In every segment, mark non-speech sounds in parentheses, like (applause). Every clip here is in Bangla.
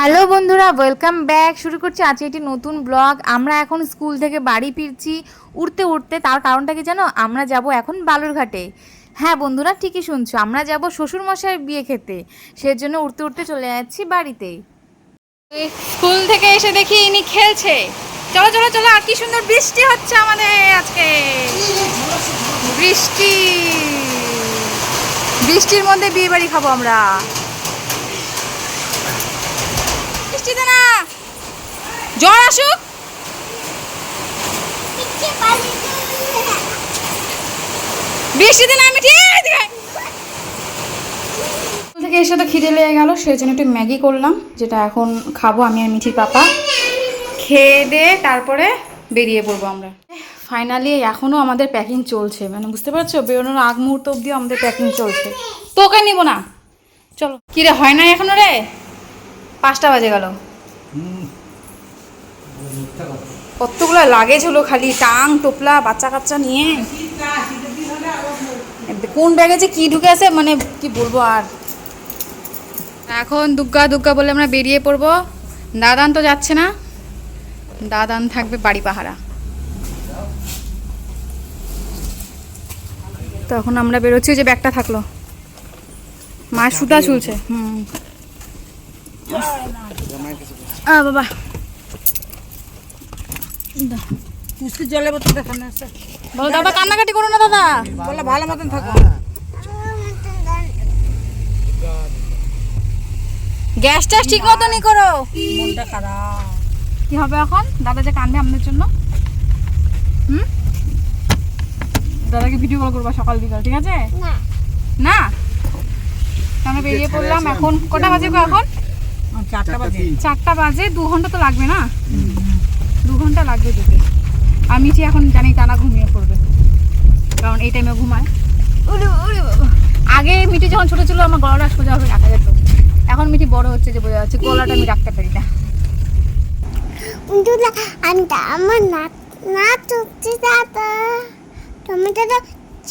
হ্যালো বন্ধুরা ওয়েলকাম ব্যাক শুরু করছি আজকে একটি নতুন ব্লগ আমরা এখন স্কুল থেকে বাড়ি ফিরছি উঠতে উঠতে তার কারণটা কি জানো? আমরা যাব এখন বালুরঘাটে। হ্যাঁ বন্ধুরা, ঠিকই শুনছো। আমরা যাব শ্বশুরমশাইয়ের বিয়ে খেতে। সেজন্য উঠতে উঠতে চলে যাচ্ছি বাড়িতে। স্কুল থেকে এসে দেখি ইনি খেলছে। চলো চলো চলো, আর কি সুন্দর বৃষ্টি হচ্ছে আমাদের আজকে। বৃষ্টি। বৃষ্টির মধ্যে বিয়ে বাড়ি খাব আমরা বৃষ্টিতে না জ্বর আসুক। বৃষ্টিতে না আমি ঠিক স্কুল থেকে এসে তো খিদে লেগে গেল সেই জন্য একটু ম্যাগি করলাম যেটা এখন খাব আমি আর মিঠির পাপা। খেয়ে দিয়ে তারপরে বেরিয়ে পড়ব আমরা। ফাইনালি এখনও আমাদের প্যাকিং চলছে মানে বুঝতে পারছ? বেরোনোর আগ মুহূর্ত অবধিও আমাদের প্যাকিং চলছে। তোকে নিব না। চলো। কি রে হয় না এখনও রে? পাঁচটা বাজে গেল। কতগুলো লাগেজ হলো খালি, টাং, টোপলা বাচ্চা কাচ্চা নিয়ে? কোন ব্যাগে যে কি ঢুকে আছে মানে কি বলব আর? এখন দুগ্গা দুগ্গা বলে আমরা বেরিয়ে পড়ব। দাদান তো যাচ্ছে না। দাদান থাকবে বাড়ি পাহারা। তো এখন আমরা বেরোচ্ছি যে ব্যাগটা থাকল। মায়ের সুতা চুলছে হুম। বাবা। মিষ্টি জলে বোতল দেখানো আছে। বলো দাদা কান্নাকাটি করো না দাদা। বলে ভালো মতন থাকো। গ্যাস ট্যাস ঠিক মতনই করো। মনটা খারাপ। কি হবে এখন? দাদা যে কান্দে আমাদের জন্য। হুম? দাদাকে ভিডিও কল করবা সকাল বিকাল ঠিক আছে? না। আমরা বেরিয়ে পড়লাম এখন। কটা বাজে এখন? চারটা বাজে। চারটা বাজে দু ঘণ্টা তো লাগবে না? ঘণ্টা লাগবে যেতে। আর মিচি এখন জানি টানা ঘুমিয়ে পড়বে। কারণ এই টাইমে ঘুমায়। আগে মিটি যখন ছোটো ছিল, আমার গলাটা সোজা হবে রাখা যেত। এখন মিটি বড় হচ্ছে যে বোঝা যাচ্ছে, গলাটা আমি রাখতে পারি না। আমি আমার নাচ নাচ হচ্ছে দাদা। টমেটোটা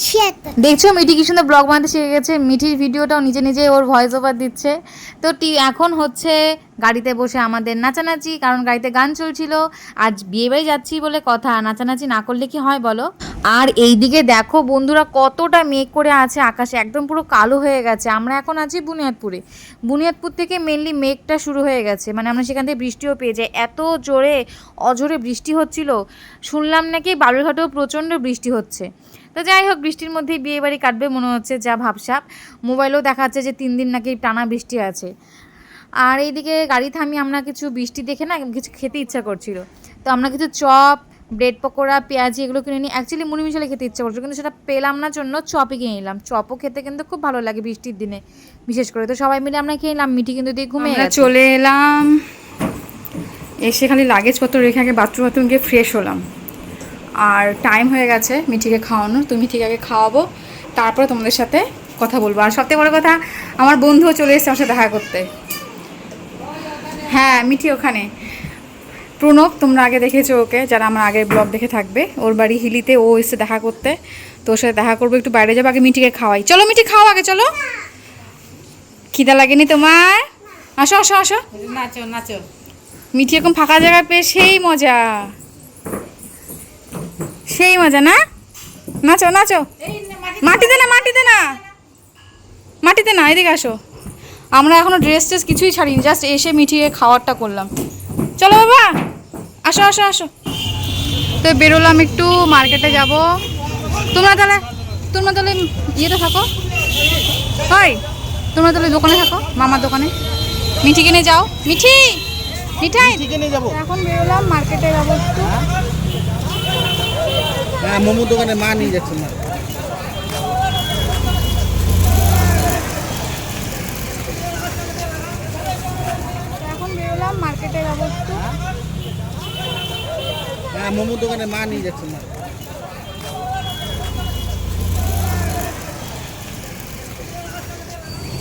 ছিয়াত্তর। দেখছ, মিঠি কি সুন্দর ব্লগ বানাতে শিখে গেছে। মিঠির ভিডিওটাও নিজে নিজে ওর ভয়েস ওভার দিচ্ছে। তো টি, এখন হচ্ছে গাড়িতে বসে আমাদের নাচানাচি, কারণ গাড়িতে গান চলছিল। আজ বিয়ে বাড়ি যাচ্ছি বলে কথা, নাচানাচি না করলে কি হয় বলো? আর এইদিকে দেখো বন্ধুরা কতটা মেঘ করে আছে, আকাশে একদম পুরো কালো হয়ে গেছে। আমরা এখন আছি বুনিয়াদপুরে। বুনিয়াদপুর থেকে মেনলি মেঘটা শুরু হয়ে গেছে। মানে আমরা সেখান থেকে বৃষ্টিও পেয়ে যাই। এত জোরে অজোরে বৃষ্টি হচ্ছিল। শুনলাম নাকি বালুরঘাটেও প্রচণ্ড বৃষ্টি হচ্ছে। তো যাই হোক বৃষ্টির মধ্যেই বিয়ে বাড়ি কাটবে মনে হচ্ছে যা ভাবসাপ মোবাইলেও দেখাচ্ছে যে তিন দিন নাকি টানা বৃষ্টি আছে। আর এইদিকে গাড়ি থামিয়ে আমরা কিছু বৃষ্টি দেখে না কিছু খেতে ইচ্ছা করছিল। তো আমরা কিছু চপ ব্রেড পকোড়া পেঁয়াজি এগুলো কিনে নিই অ্যাকচুয়ালি মুড়ি মিশালে খেতে ইচ্ছা করছিল কিন্তু সেটা পেলাম না জন্য চপই কিনে নিলাম। চপও খেতে কিন্তু খুব ভালো লাগে বৃষ্টির দিনে বিশেষ করে। তো সবাই মিলে আমরা খেয়ে নিলাম মিঠি কিন্তু দিয়ে ঘুমিয়ে চলে এলাম। এসে খালি লাগেজপত্র রেখে আগে বাথরুম বাথরুম গিয়ে ফ্রেশ হলাম। আর টাইম হয়ে গেছে মিঠিকে খাওয়ানোর তুমি মিঠিকে আগে খাওয়াবো তারপরে তোমাদের সাথে কথা বলব। আর সবথেকে বড় কথা আমার বন্ধুও চলে এসেছে আমার সাথে দেখা করতে। হ্যাঁ মিঠি ওখানে। প্রণব তোমরা আগে দেখেছ ওকে যারা আমার আগের ব্লগ দেখে থাকবে। ওর বাড়ি হিলিতে ও এসে দেখা করতে। তো ওর সাথে দেখা করব একটু বাইরে যাব আগে মিঠিকে খাওয়াই। চলো মিঠি খাও আগে চলো। খিদা লাগেনি তোমার? আসো আসো আসো। নাচো নাচো। মিঠি এরকম ফাঁকা জায়গা পেয়ে সেই মজা। সেই মজা না? নাচো নাচো। মাটিতে না মাটিতে না? মাটিতে না এদিকে আসো। আমরা এখনও ড্রেস ট্রেস কিছুই ছাড়িনি জাস্ট এসে মিঠিয়ে খাওয়ারটা করলাম। চলো বাবা আসো আসো আসো। তো বেরোলাম একটু মার্কেটে যাব। তোমরা তাহলে তোমরা তাহলে ইয়েতে থাকো। হয় তোমরা তাহলে দোকানে থাকো মামার দোকানে। মিঠি কিনে যাও। মিঠি মিঠাই। এখন বেরোলাম মার্কেটে যাব। মোমো দোকানে মা নিয়ে যাচ্ছে না হ্যাঁ মোমো দোকানে মা নিয়ে যাচ্ছে না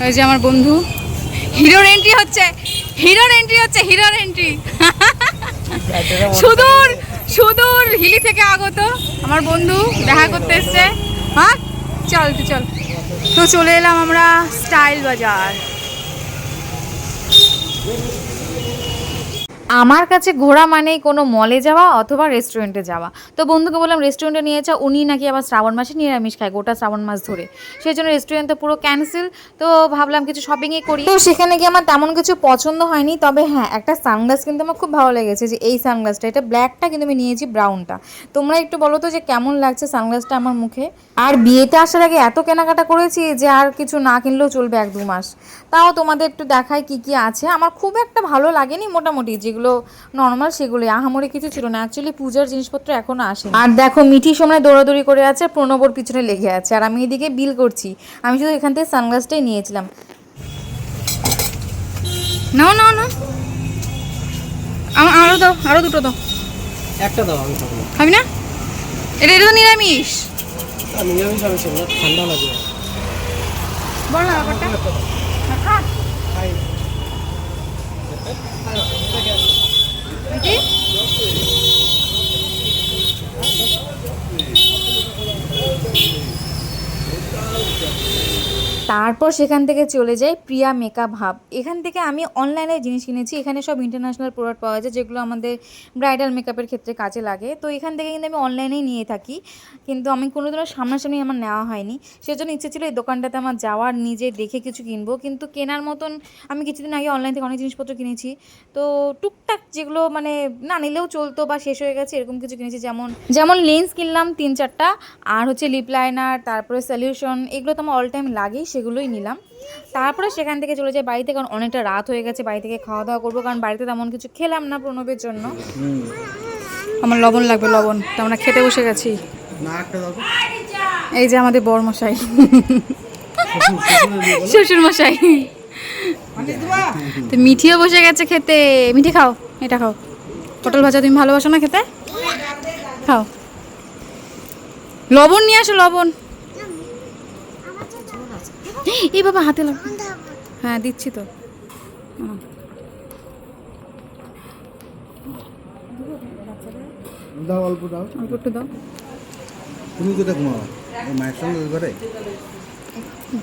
এই যে আমার বন্ধু হিরোর এন্ট্রি হচ্ছে হিরোর এন্ট্রি হচ্ছে হিরোর এন্ট্রি (laughs) সুদূর থেকে আগত। আমার বন্ধু দেখা করতে এসছে। হ্যাঁ? চল তো চল। তো চলে এলাম আমরা স্টাইল বাজার। আমার কাছে ঘোরা মানেই কোনো মলে যাওয়া অথবা রেস্টুরেন্টে যাওয়া। তো বন্ধুকে বললাম রেস্টুরেন্টে নিয়ে যাও। উনি নাকি আবার শ্রাবণ মাসে নিরামিষ খায়, গোটা শ্রাবণ মাস ধরে। সেই জন্য রেস্টুরেন্ট তো পুরো ক্যান্সেল তো ভাবলাম কিছু শপিংই করি। তো সেখানে গিয়ে আমার তেমন কিছু পছন্দ হয়নি। তবে হ্যাঁ একটা সানগ্লাস কিন্তু আমার খুব ভালো লেগেছে যে এই সানগ্লাসটা এটা ব্ল্যাকটা কিন্তু আমি নিয়েছি ব্রাউনটা তোমরা একটু বলো তো যে কেমন লাগছে সানগ্লাসটা আমার মুখে? আর বিয়েতে আসার আগে এত কেনাকাটা করেছি যে আর কিছু না কিনলেও চলবে এক দু মাস। তাও তোমাদের একটু দেখায় কি কি আছে। আমার খুব একটা ভালো লাগেনি মোটামুটি, যেগুলো নর্মাল সেগুলো আহামরি কিছু ছিল না। অ্যাকচুয়ালি পূজার জিনিসপত্র এখনও আসে আর দেখো মিঠি সময় দৌড়াদৌড়ি করে আছে প্রণবর পিছনে লেগে আছে। আর আমি এদিকে বিল করছি। আমি শুধু এখান থেকে সানগ্লাসটাই নিয়েছিলাম। নাও নাও না আরও দাও আরও দুটো দাও। একটা দাও আমি খাবি। না? এটা এটা তো নিরামিষ। নিরামিষ আমি ঠান্ডা লাগে বল না ব্যাপারটা। কি? তারপর সেখান থেকে চলে যাই প্রিয়া মেকআপ হাব। এখান থেকে আমি অনলাইনে জিনিস কিনেছি। এখানে সব ইন্টারন্যাশনাল প্রোডাক্ট পাওয়া যায়, যেগুলো আমাদের ব্রাইডাল মেকআপের ক্ষেত্রে কাজে লাগে। তো এখান থেকে কিন্তু আমি অনলাইনেই নিয়ে থাকি। কিন্তু আমি কোনোদিনও সামনাসামনি আমার নেওয়া হয়নি। সেজন্য ইচ্ছে ছিল এই দোকানটাতে আমার যাওয়ার, নিজে দেখে কিছু কিনবো। কিন্তু কেনার মতন আমি কিছুদিন আগে অনলাইন থেকে অনেক জিনিসপত্র কিনেছি। তো টুকটাক যেগুলো মানে না নিলেও চলতো বা শেষ হয়ে গেছে, এরকম কিছু কিনেছি। যেমন যেমন লেন্স কিনলাম তিন চারটা, আর হচ্ছে লিপ লাইনার তারপরে সলিউশন এগুলো তো আমার অল টাইম লাগেই। সেগুলোই নিলাম। তারপরে সেখান থেকে চলে যাই বাড়িতে কারণ অনেকটা রাত হয়ে গেছে বাড়ি থেকে খাওয়া দাওয়া করব কারণ বাড়িতে তেমন কিছু খেলাম না প্রণবের জন্য। আমার লবণ লাগবে লবণ। তো আমরা খেতে বসে গেছি। এই যে আমাদের বর মশাই শ্বশুর মশাই তো মিঠিও বসে গেছে খেতে। মিঠি খাও এটা খাও। পটল ভাজা তুমি ভালোবাসো না খেতে? খাও। লবণ নিয়ে আসো লবণ। এই বাবা হাতে লাগ হ্যাঁ দিচ্ছি তো। দাও অল্প দাও। অল্প একটু দাও। তুমি কোথায় ঘুমাও। মায়ের সঙ্গে ওই ঘরে?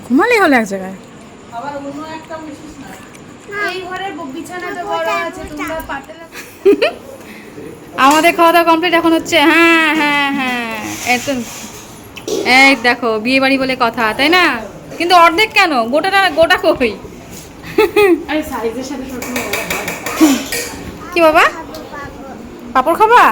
ঘুমালেই হলো এক জায়গায়। আমাদের খাওয়া দাওয়া কমপ্লিট এখন হচ্ছে হ্যাঁ হ্যাঁ হ্যাঁ এত এই দেখো বিয়ে বাড়ি বলে কথা তাই না? কিন্তু অর্ধেক কেন? গোটাটা গোটা কই? কি বাবা? পাপড় খাবা?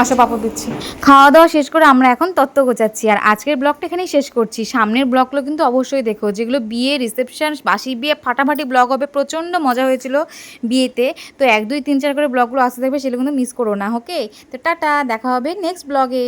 আসো পাপড় দিচ্ছি। খাওয়া দাওয়া শেষ করে আমরা এখন তত্ত্ব গোছাচ্ছি। আর আজকের ব্লগটা এখানেই শেষ করছি। সামনের ব্লগগুলো কিন্তু অবশ্যই দেখো যেগুলো বিয়ে রিসেপশন বাসি বিয়ে ফাটাফাটি ব্লগ হবে প্রচণ্ড মজা হয়েছিল বিয়েতে। তো এক দুই তিন চার করে ব্লগগুলো আসতে থাকবে সেগুলো কিন্তু মিস করো না ওকে তো টাটা দেখা হবে নেক্সট ব্লগে